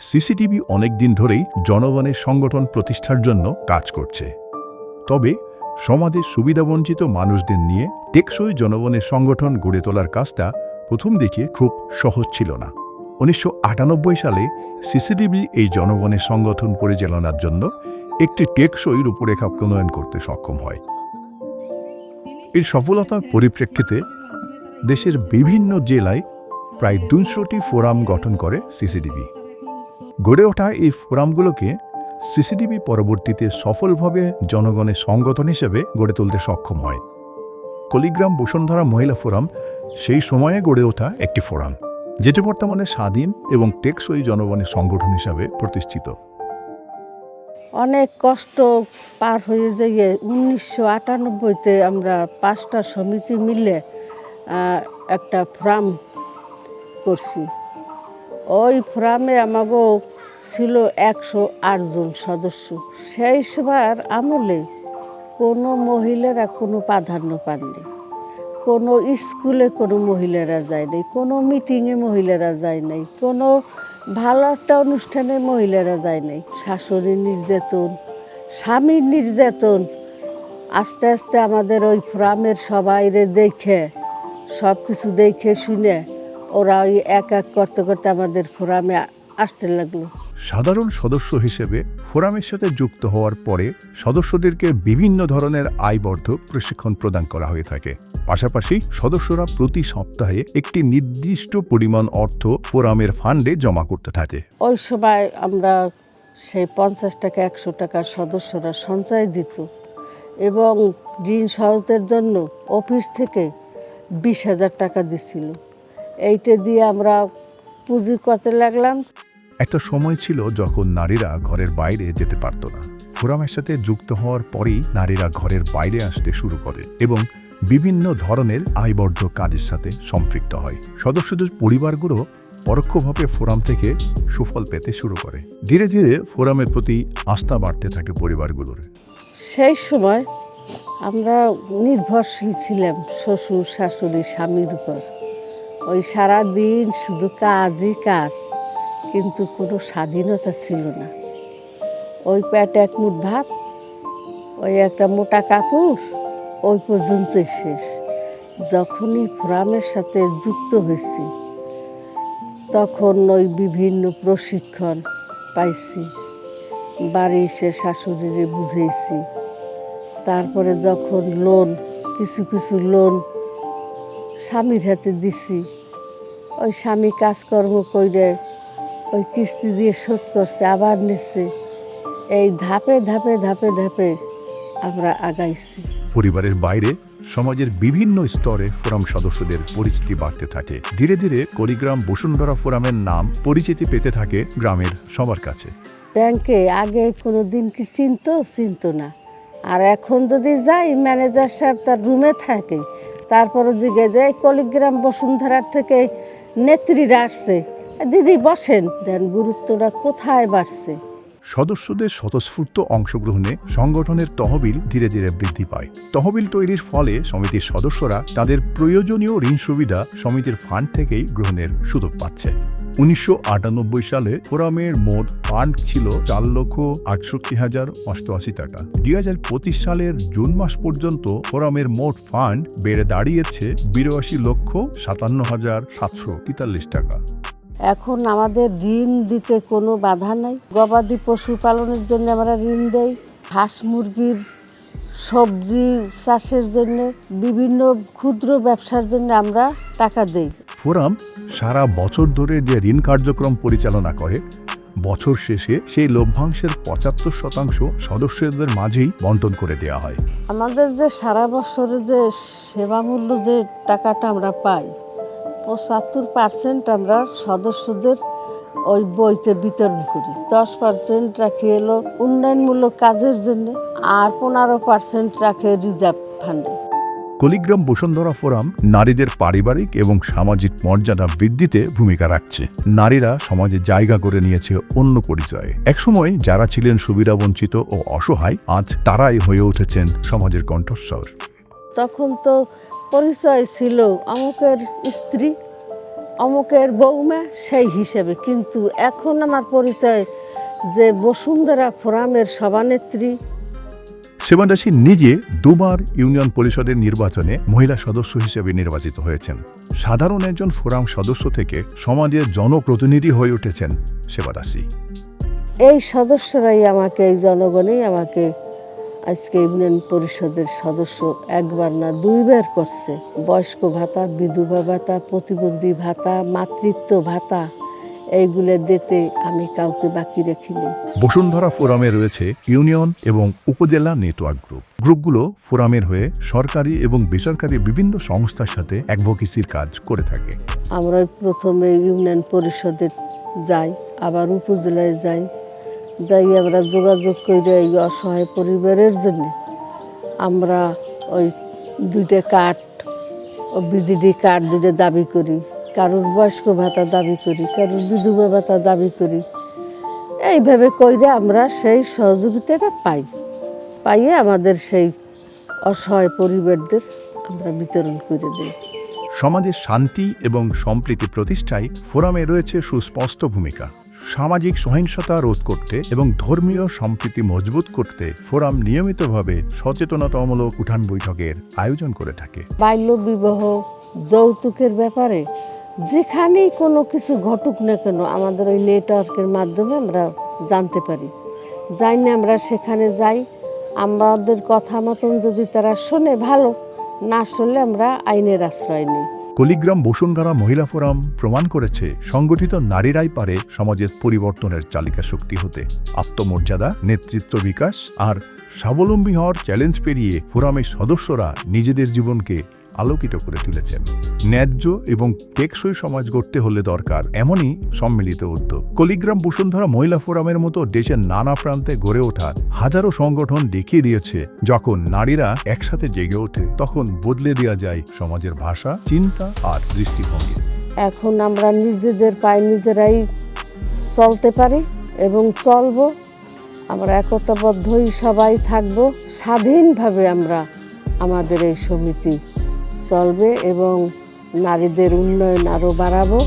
CCTV অনেক দিন ধরেই জনগণের সংগঠন প্রতিষ্ঠার জন্য কাজ করছে। তবে সমাজের সুবিধাবঞ্চিত মানুষদের নিয়ে টেকসই জনগণের সংগঠন গড়ে তোলার কাজটা প্রথম দিকে খুব সহজ ছিল না। উনিশশো আটানব্বই সালে সিসিটিভি এই জনগণের সংগঠন পরিচালনার জন্য একটি টেকসই রূপরেখা প্রণয়ন করতে সক্ষম হয়। এর সফলতার পরিপ্রেক্ষিতে দেশের বিভিন্ন জেলায় প্রায় দুশোটি ফোরাম গঠন করে সিসিটিভি। গড়ে ওঠা এই ফোরামগুলোকে সিসিটিভি পরবর্তীতে সফলভাবে জনগণের সংগঠন হিসেবে গড়ে তুলতে সক্ষম হয়। কলিগ্রাম বসুন্ধরা মহিলা ফোরাম সেই সময়ে গড়ে ওঠা একটি ফোরাম, যেটি বর্তমানে স্বাধীন এবং টেকসই জনগণের সংগঠন হিসাবে প্রতিষ্ঠিত। অনেক কষ্ট পার হয়ে যেয়ে উনিশশো আটানব্বইতে আমরা পাঁচটা সমিতি মিলে একটা ফ্রাম করছি। ওই ফ্রামে আমাগো ছিল একশো আটজন সদস্য। সেই সবার আমলে কোনো মহিলারা কোনো প্রাধান্য পাননি। কোনো স্কুলে কোনো মহিলারা যায় নাই, কোনো মিটিংয়ে মহিলারা যায় নাই, কোনো ভালো একটা অনুষ্ঠানে মহিলারা যায় নাই। শাশুড়ির নির্যাতন, স্বামীর নির্যাতন, আস্তে আস্তে আমাদের ওই ফ্রামের সবাইরে দেখে সব কিছু দেখে শুনে ওরা ওই এক এক করতে করতে আমাদের ফোরামে আসতে লাগল। সাধারণ সদস্য হিসেবে ফোরামের সাথে যুক্ত হওয়ার পরে সদস্যদেরকে বিভিন্ন ধরনের আয়বর্ধক প্রশিক্ষণ প্রদান করা হয়ে থাকে। পাশাপাশি সদস্যরা প্রতি সপ্তাহে একটি নির্দিষ্ট পরিমাণ অর্থ ফোরামের ফান্ডে জমা করতে থাকে। ওই সময় আমরা সেই পঞ্চাশ টাকা একশো টাকা সদস্যরা সঞ্চয় দিত এবং ঋণ সহজের জন্য অফিস থেকে বিশ হাজার টাকা দিছিল। এইটা দিয়ে আমরা পুঁজি করতে লাগলাম। একটা সময় ছিল যখন নারীরা ঘরের বাইরে যেতে পারত না। ফোরামের সাথে যুক্ত হওয়ার পরেই নারীরা ঘরের বাইরে আসতে শুরু করে এবং বিভিন্ন ধরনের আয়বর্ধক কাজের সাথে সম্পৃক্ত হয়। সদস্যদের পরিবারগুলো পরোক্ষভাবে ফোরাম থেকে সুফল পেতে শুরু করে। ধীরে ধীরে ফোরামের প্রতি আস্থা বাড়তে থাকে পরিবারগুলোর। সেই সময় আমরা নির্ভরশীল ছিলাম শ্বশুর শাশুড়ি স্বামীর উপর। ওই সারা দিন শুধু কাজই কাজ, কিন্তু কোনো স্বাধীনতা ছিল না। ওই পেটে এক মুঠ ভাত, ওই একটা মোটা কাপড়, ওই পর্যন্তই শেষ। যখনই ফোরামের সাথে যুক্ত হয়েছি, তখন ওই বিভিন্ন প্রশিক্ষণ পাইছি। বাড়ি এসে শাশুড়িরে বুঝেছি তারপরে যখন লোন কিছু কিছু লোন স্বামীর হাতে দিছি। ওই স্বামী কাজকর্ম করে ওই কিস্তি দিয়ে শোধ করছে আবার নিচ্ছে এই ধাপে ধাপে ধাপে ধাপে আমরা আগাইছি। পরিবারের বাইরে সমাজের বিভিন্ন স্তরে ফোরাম সদস্যদের পরিচিতি বাড়তে থাকে। ধীরে ধীরে কলিগ্রাম বসুন্ধরা ফোরামের নাম পরিচিতি পেতে থাকে গ্রামের সবার কাছে। ব্যাংকে আগে কোনো দিন কি চিনতো? চিনতো না। আর এখন যদি যাই ম্যানেজার সাহেব তার রুমে থাকে তারপরে জিগে যে কলিগ্রাম বসুন্ধরার থেকে নেত্রীরা আসছে। দিদি বসেন। দেন গুরুত্বটা কোথায় বাড়ছে? সদস্যদের স্বতঃস্ফূর্ত অংশগ্রহণে সংগঠনের তহবিল ধীরে ধীরে বৃদ্ধি পায়। তহবিল তৈরির ফলে সমিতির সদস্যরা তাদের প্রয়োজনীয় ঋণ সুবিধা সমিতির ফান্ড থেকেই গ্রহণের সুযোগ পাচ্ছে। উনিশশো আটানব্বই সালে ফোরামের মোট ফান্ড ছিল চার লক্ষ আটষট্টি হাজার অষ্টআশি টাকা। দুই হাজার পঁচিশ সালের জুন মাস পর্যন্ত ফোরামের মোট ফান্ড বেড়ে দাঁড়িয়েছে বিরাশি লক্ষ সাতান্ন হাজার সাতশো তেতাল্লিশ টাকা। এখন আমাদের ঋণ দিতে কোনো বাধা নাই। গবাদি পশু পালনের জন্য আমরা ঋণ দেই। হাঁস মুরগির সবজি চাষের জন্য, বিভিন্ন ক্ষুদ্র ব্যবসার জন্য আমরা টাকা দেই। ফোরাম সারা বছর ধরে যে ঋণ কার্যক্রম পরিচালনা করে, বছর শেষে সেই লভ্যাংশের পঁচাত্তর শতাংশ সদস্যদের মাঝেই বন্টন করে দেওয়া হয়। আমাদের যে সারা বছরে যে সেবা মূল্য যে টাকাটা আমরা পাই, পঁচাত্তর পার্সেন্ট আমরা সদস্যদের ওই বইতে বিতরণ করি। দশ পার্সেন্ট রাখি এলো উন্নয়নমূলক কাজের জন্য আর পনেরো পার্সেন্ট রাখে রিজার্ভ ফান্ডে। কলিগ্রাম বসুন্ধরা ফোরাম নারীদের পারিবারিক এবং সামাজিক মর্যাদা বৃদ্ধিতে ভূমিকা রাখছে। নারীরা সমাজে জায়গা করে নিয়েছে অন্য পরিচয়ে। একসময় যারা ছিলেন সুবিধাবঞ্চিত ও অসহায়, আজ তারাই হয়ে উঠেছেন সমাজের কণ্ঠস্বর। তখন তো পরিচয় ছিল অমুকের স্ত্রী, অমুকের বৌমা সেই হিসেবে। কিন্তু এখন আমার পরিচয় যে বসুন্ধরা ফোরামের সভানেত্রী সেবা দাসী নিজে দুবার ইউনিয়ন পরিষদের নির্বাচনে মহিলা সদস্য হিসেবে নির্বাচিত হয়েছেন। সাধারণ একজন ফোরাম সদস্য থেকে সমাজের জনপ্রতিনিধি হয়ে উঠেছেন সেবা দাসী এই সদস্যরাই আমাকে, এই জনগণই আমাকে আজকে ইউনিয়ন পরিষদের সদস্য একবার না দুইবার করছে। বয়স্ক ভাতা, বিধবা ভাতা, প্রতিবন্ধী ভাতা, মাতৃত্ব ভাতা। এইগুলো দিতে আমি কাউকে বাকি রাখিনি বসুন্ধরা ফোরামে রয়েছে ইউনিয়ন এবং উপজেলা নেটওয়ার্ক গ্রুপ। গ্রুপগুলো ফোরামের হয়ে সরকারি এবং বেসরকারি বিভিন্ন সংস্থার সাথে অ্যাডভোকেসির কাজ করে থাকে। আমরা প্রথমে ইউনিয়ন পরিষদে যাই আবার উপজেলায় যাই। যাই আমরা যোগাযোগ করে এই অসহায় পরিবারের জন্য। আমরা ওই দুইটা কার্ড ও বিজিডি কার্ড দুটো দাবি করি। কারোর বয়স্ক ভাতা দাবি করি কারোর বিধবা ভাতা দাবি করি। এইভাবে কইরে আমরা সেই সহযোগিতাটা পাই। পাইয়ে আমাদের সেই অসহায় পরিবারদের আমরা বিতরণ করে দিই। সমাজের শান্তি এবং সম্প্রীতি প্রতিষ্ঠায় ফোরামে রয়েছে সুস্পষ্ট ভূমিকা। সামাজিক সহিংসতা রোধ করতে এবং ধর্মীয় সম্প্রীতি মজবুত করতে ফোরাম নিয়মিতভাবে সচেতনতামূলক উঠান বৈঠকের আয়োজন করে থাকে। বাল্য বিবাহ যৌতুকের ব্যাপারে যেখানেই কোনো কিছু ঘটুক না কেন, আমাদের ওই নেটওয়ার্কের মাধ্যমে আমরা জানতে পারি। যাই না আমরা সেখানে যাই, আমাদের কথা মতন যদি তারা শোনে ভালো, না শুনলে আমরা আইনের আশ্রয় নিই। কলিগ্রাম বসুন্ধরা মহিলা ফোরাম প্রমাণ করেছে, সংগঠিত নারীরাই পারে সমাজের পরিবর্তনের চালিকা শক্তি হতে। আত্মমর্যাদা, নেতৃত্ব বিকাশ আর স্বাবলম্বী হওয়ার চ্যালেঞ্জ পেরিয়ে ফোরামের সদস্যরা নিজেদের জীবনকে আলোকিত করে তুলেছেন। ন্যায্য এবং টেকসই সমাজ গড়তে হলে দরকার, এমনই সম্মিলিত উদ্যোগ। কলিগ্রাম বসুন্ধরা মহিলা ফোরামের মতো দেশের নানা প্রান্তে গড়ে ওঠা হাজারো সংগঠন দেখিয়ে দিয়েছে, যখন নারীরা একসাথে জেগে ওঠে, তখন বদলে দেওয়া যায় সমাজের ভাষা, চিন্তা আর দৃষ্টিভঙ্গি। এখন আমরা নিজেদের পায়ে নিজেরাই চলতে পারি এবং চলব। আমরা একতাবদ্ধই সবাই থাকব। স্বাধীনভাবে আমরা আমাদের এই সমিতি চলবে এবং নারীদের উন্নয়ন আরও বাড়াবো।